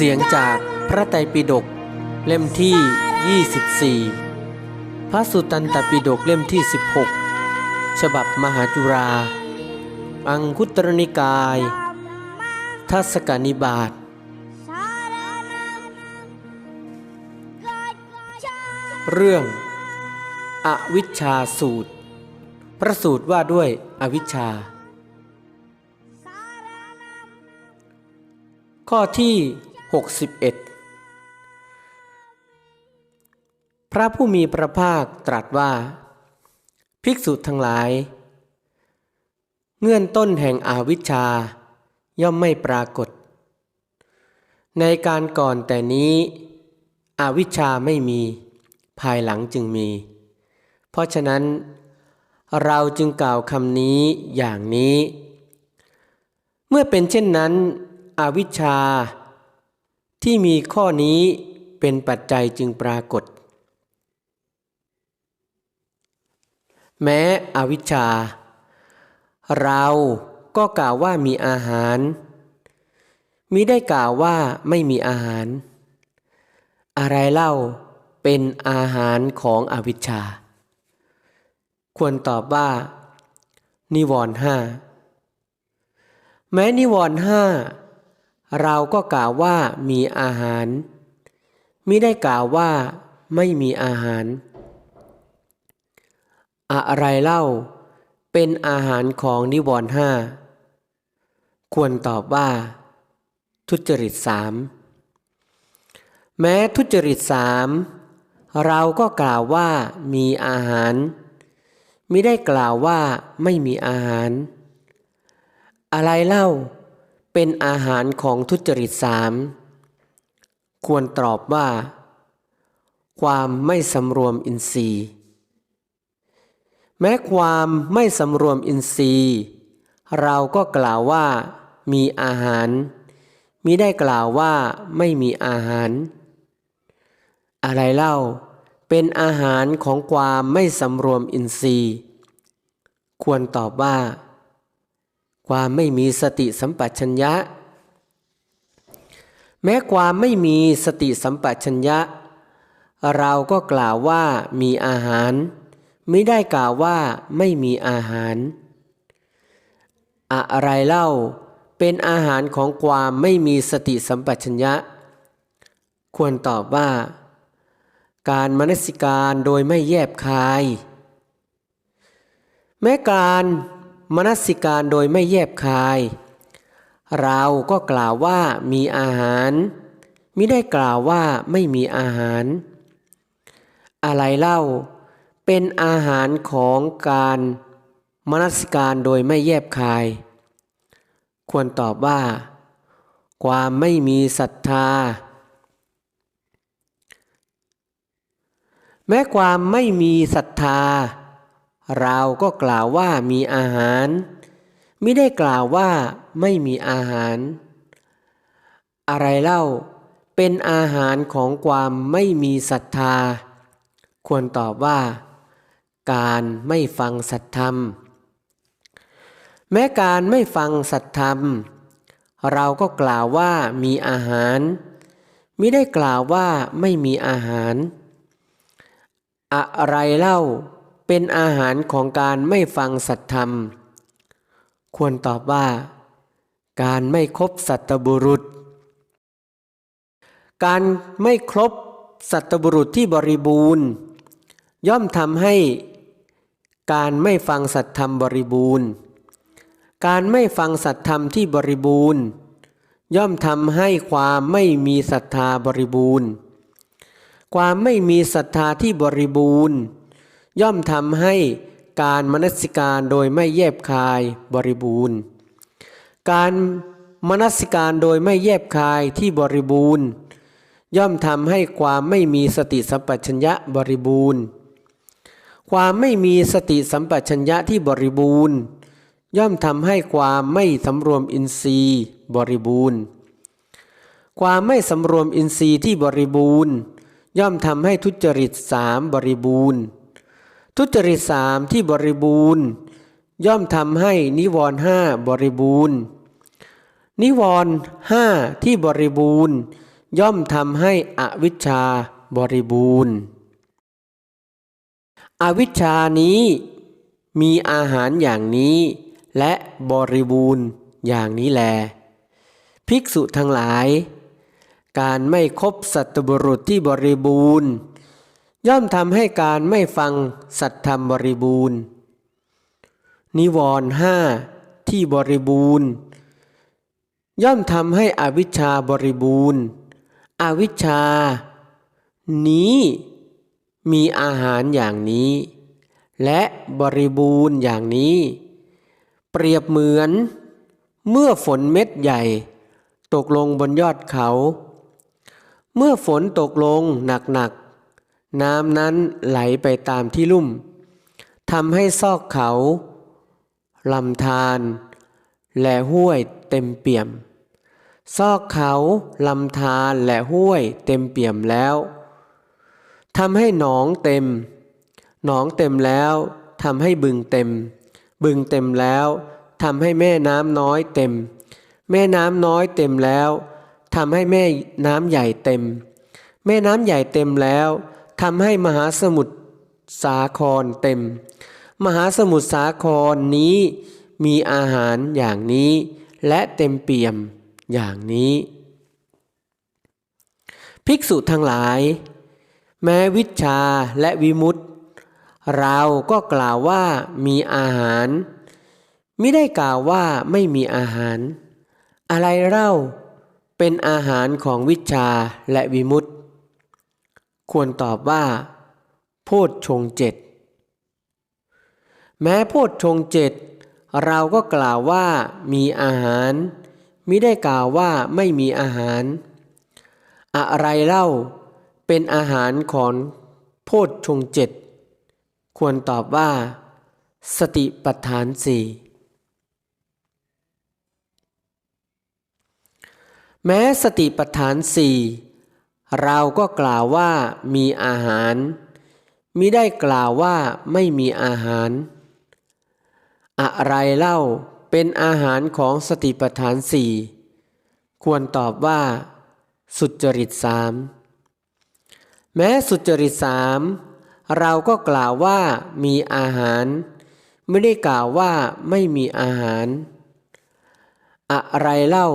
เสียงจากพระไตรปิฎกเล่มที่ 24 พระสุตตันตปิฎกเล่มที่ 16 ฉบับมหาจุรา อังคุตรนิกาย ทัศกานิบาตเรื่อง อวิชชาสูตร พระสูตรว่าด้วยอวิชชา ข้อที่ 61 พระผู้มีพระภาคตรัสว่า ภิกษุทั้งหลาย เงื่อนต้นแห่งอาวิชชาย่อมไม่ปรากฏ ในการก่อนแต่นี้ อวิชชาไม่มี ภายหลังจึงมี เพราะฉะนั้น เราจึงกล่าวคำนี้อย่างนี้ เมื่อเป็นเช่นนั้น อวิชชา ที่มีข้อนี้เป็นปัจจัยจึงปรากฏ แม้อวิชชา เราก็กล่าวว่ามีอาหารมิได้กล่าวว่าไม่มีอาหาร อะไรเล่าเป็นอาหารของอวิชชา ควรตอบว่า นิวรณ์ห้าแม้นิวรณ์ห้า เราก็กล่าวว่ามีอาหารมิได้กล่าวว่าไม่มีอาหาร อะไรเล่า เป็นอาหารของนิวรณ์ห้าควรตอบว่า ทุจริตสามแม้ทุจริตสามเราก็กล่าวว่ามีอาหารมิได้กล่าวว่าไม่มีอาหาร อะไรเล่า เป็นอาหารของทุจริตสามควรตอบว่า ความไม่สำรวมอินทรีย์ แม้ความไม่สำรวมอินทรีย์ เราก็กล่าวว่า มีอาหารมิได้กล่าวว่าไม่มีอาหาร อะไรเล่า เป็นอาหารของความไม่สำรวมอินทรีย์ ควรตอบว่า ความไม่มีสติสัมปชัญญะ แม้ความไม่มีสติสัมปชัญญะ เราก็กล่าวว่ามีอาหาร ไม่ได้กล่าวว่าไม่มีอาหาร อะไรเล่าเป็นอาหารของความไม่มีสติสัมปชัญญะ ควรตอบว่า การมนสิการโดยไม่แยบคาย แม้การ มนสิการโดยไม่แยบคาย เราก็กล่าวว่ามีอาหาร มิได้กล่าวว่าไม่มีอาหาร อะไรเล่า เป็นอาหารของการมนสิการโดยไม่แยบคาย ควรตอบว่า ความไม่มีศรัทธา แม้ความไม่มีศรัทธา เราก็กล่าวว่ามีอาหารไม่ได้กล่าวว่าไม่มีอาหาร อะไรเล่าเป็นอาหารของความไม่มีศรัทธา ควรตอบว่า การไม่ฟังสัตธรรม แม้การไม่ฟังสัตธรรม เราก็กล่าวว่ามีอาหารไมิได้กล่าวว่าไม่มีอาหาร อะไรเล่า เป็นอาหารของการไม่ฟังสัตธรรม ควรตอบว่า การไม่ครบสัตบุรุษ การไม่ครบสัตบุรุษที่บริบูรณ์ ย่อมทำให้ การไม่ฟังสัตธรรมบริบูรณ์ การไม่ฟังสัตธรรมที่บริบูรณ์ ย่อมทำให้ความไม่มีศรัทธาบริบูรณ์ ความไม่มีศรัทธาที่บริบูรณ์ ย่อมทำให้การมนสิการโดยไม่แยบคายบริบูรณ์ การมนสิการโดยไม่แยบคายที่บริบูรณ์ ย่อมทำให้ความไม่มีสติสัมปชัญญะบริบูรณ์ ความไม่มีสติสัมปชัญญะที่บริบูรณ์ ย่อมทำให้ความไม่สำรวมอินทรีย์บริบูรณ์ ความไม่สำรวมอินทรีย์ที่บริบูรณ์ ย่อมทำให้ทุจริตสามบริบูรณ์ ทุจริตสามที่บริบูรณ์ ย่อมทำให้นิวรณ์ห้าบริบูรณ์ นิวรณ์ห้าที่บริบูรณ์ ย่อมทำให้อวิชชาบริบูรณ์ อวิชชานี้มีอาหารอย่างนี้ และบริบูรณ์อย่างนี้แล ภิกษุทั้งหลาย การไม่คบสัตบุรุษที่บริบูรณ์ ย่อมทำให้การไม่ฟังสัตธรรมบริบูรณ์ นิวรณ์ห้าที่บริบูรณ์ ย่อมทำให้อวิชชาบริบูรณ์ อวิชชา นี้มีอาหารอย่างนี้ และบริบูรณ์อย่างนี้ เปรียบเหมือน เมื่อฝนเม็ดใหญ่ ตกลงบนยอดเขา เมื่อฝนตกลงหนักๆ น้ำนั้นไหลไปตามที่ลุ่มทำให้ซอกเขาลำธารและห้วยเต็มเปี่ยม ซอกเขาลำธารและห้วยเต็มเปี่ยมแล้วทำให้หนองเต็ม หนองเต็มแล้วทำให้บึงเต็ม บึงเต็มแล้วทำให้แม่น้ำน้อยเต็ม แม่น้ำน้อยเต็มแล้วทำให้แม่น้ำใหญ่เต็ม แม่น้ำใหญ่เต็มแล้ว ทำให้มหาสมุทรสาครเต็ม มหาสมุทรสาครนี้มีอาหารอย่างนี้ และเต็มเปี่ยมอย่างนี้ ภิกษุทั้งหลาย แม้วิชาและวิมุตติ เราก็กล่าวว่ามีอาหาร ไม่ได้กล่าวว่าไม่มีอาหาร อะไรเล่าเป็นอาหารของวิชาและวิมุตติ ควรตอบว่า โพชฌงเจ็ดแม้โพชฌงเจ็ดเราก็กล่าวว่ามีอาหารมิได้กล่าวว่าไม่มีอาหาร อะไรเล่าเป็นอาหารของโพชฌงเจ็ดควรตอบว่า สติปัฏฐานสี่แม้สติปัฏฐานสี่ เราก็กล่าวว่ามีอาหารมิได้กล่าวว่าไม่มีอาหาร อะไรเล่าเป็นอาหารของสติปัฏฐานสี่ควรตอบว่า สุจริตสามแม้สุจริตสามเราก็กล่าวว่ามีอาหาร ไม่ได้กล่าวว่าไม่มีอาหาร อะไรเล่า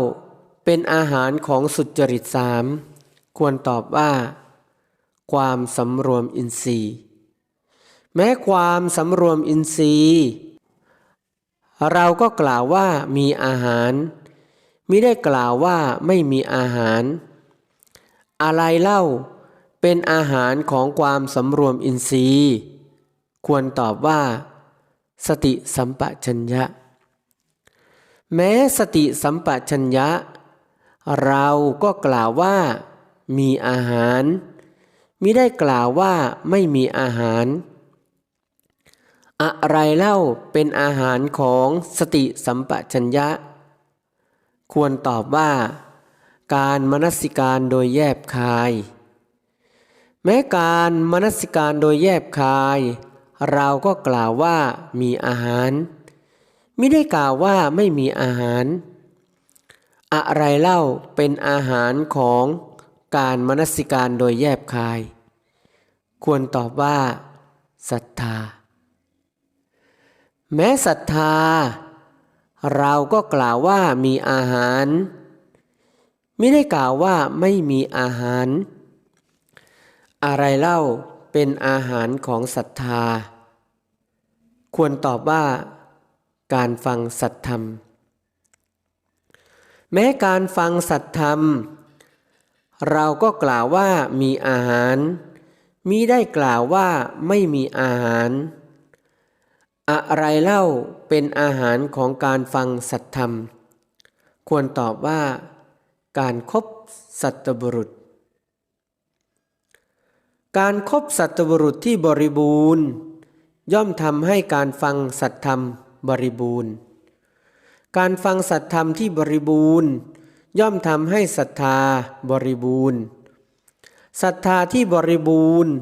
เป็นอาหารของสุจริตสาม ควรตอบว่า ความสำรวมอินทรีย์ แม้ความสำรวมอินทรีย์ เราก็กล่าวว่ามีอาหารมิได้กล่าวว่าไม่มีอาหาร อะไรเล่าเป็นอาหารของความสำรวมอินทรีย์ ควรตอบว่า สติสัมปชัญญะ แม้สติสัมปชัญญะ เราก็กล่าวว่า มีอาหารมิได้กล่าวว่าไม่มีอาหาร อะไรเล่าเป็นอาหารของสติสัมปชัญญะ ควรตอบว่า การมนสิการโดยแยบคาย แม้การมนสิการโดยแยบคาย เราก็กล่าวว่ามีอาหารไม่ได้กล่าวว่าไม่มีอาหาร อะไรเล่าเป็นอาหารของ การมนสิการโดยแยบคาย ควรตอบว่าศรัทธา แม้ศรัทธา เราก็กล่าวว่ามีอาหาร ไม่ได้กล่าวว่าไม่มีอาหาร อะไรเล่าเป็นอาหารของศรัทธา ควรตอบว่า การฟังสัตธรรม แม้การฟังสัตธรรม เราก็กล่าวว่ามีอาหารมิได้กล่าวว่าไม่มีอาหาร อะไรเล่าเป็นอาหารของการฟังสัตธรรม ควรตอบว่า การครบสัตบุรุษ การครบสัตบุรุษที่บริบูรณ์ ย่อมทำให้การฟังสัตธรรมบริบูรณ์ การฟังสัตธรรมที่บริบูรณ์ ย่อมทำให้ศรัทธาบริบูรณ์ศรัทธาที่บริบูรณ์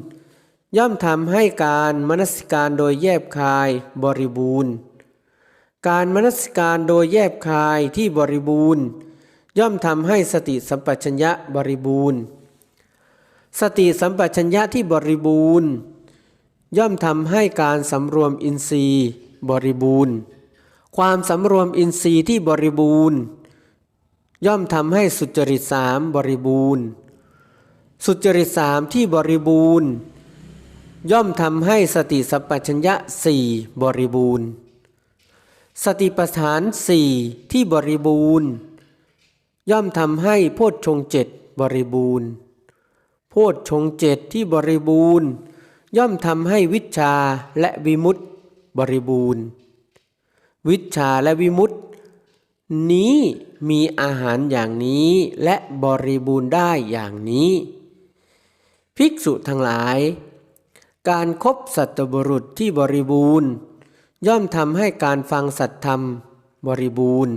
ย่อมทำให้การมนสิการโดยแยบคายบริบูรณ์ การมนสิการโดยแยบคายที่บริบูรณ์ ย่อมทำให้สติสัมปชัญญะบริบูรณ์ สติสัมปชัญญะที่บริบูรณ์ ย่อมทำให้การสำรวมอินทรีย์บริบูรณ์ ความสำรวมอินทรีย์ที่บริบูรณ์ ย่อมทำให้สุจริตสามบริบูรณ์ สุจริตสามที่บริบูรณ์ ย่อมทำให้สติสัมปชัญญะสี่บริบูรณ์ สติปัฏฐานสี่ที่บริบูรณ์ ย่อมทำให้โพชฌงเจ็ดบริบูรณ์ โพชฌงเจ็ดที่บริบูรณ์ ย่อมทำให้วิชาและวิมุตติบริบูรณ์ วิชชาและวิมุตติ นี้มีอาหารอย่างนี้และบริบูรณ์ได้อย่างนี้ ภิกษุทั้งหลาย การครบสัตบุรุษที่บริบูรณ์ ย่อมทำให้การฟังสัตธรรมบริบูรณ์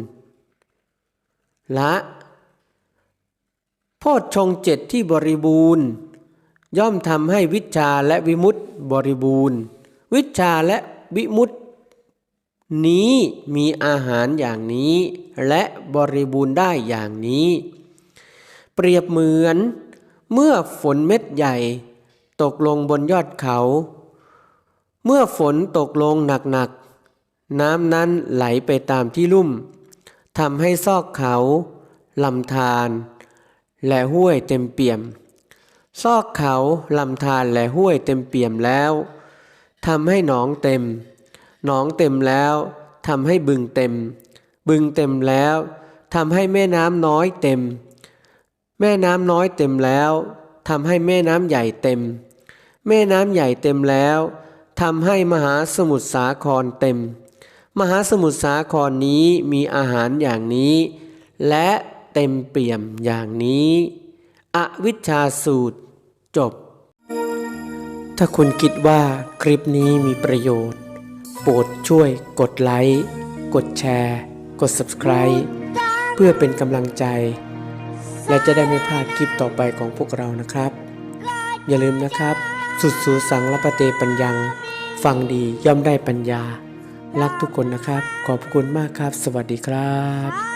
ละโพชฌงเจ็ดที่บริบูรณ์ ย่อมทำให้วิชาและวิมุตติบริบูรณ์ วิชชาและวิมุตติ นี้มีอาหารอย่างนี้ และบริบูรณ์ได้อย่างนี้ เปรียบเหมือน เมื่อฝนเม็ดใหญ่ ตกลงบนยอดเขา เมื่อฝนตกลงหนักๆ น้ำนั้นไหลไปตามที่ลุ่มทำให้ซอกเขาลำธารและห้วยเต็มเปี่ยม ซอกเขาลำธารและห้วยเต็มเปี่ยมแล้วทำให้หนองเต็ม หนองเต็มแล้วทำให้บึงเต็ม บึงเต็มแล้วทำให้แม่น้ำน้อยเต็ม แม่น้ำน้อยเต็มแล้วทำให้แม่น้ำใหญ่เต็ม แม่น้ำใหญ่เต็มแล้วทำให้มหาสมุทรสาครเต็ม มหาสมุทรสาครนี้มีอาหารอย่างนี้ และเต็มเปี่ยมอย่างนี้ อวิชชาสูตรจบ ถ้าคุณคิดว่าคลิปนี้มีประโยชน์ ปรดช่วยกดไลค์ กดแชร์ กด Subscribe เพื่อเป็นกำลังใจ และจะได้ไม่พลาดคลิปต่อไปของพวกเรานะครับ อย่าลืมนะครับ สุดสูสังละปะเตปัญญัง ฟังดีย่อมได้ปัญญา รักทุกคนนะครับ ขอบคุณมากครับ สวัสดีครับ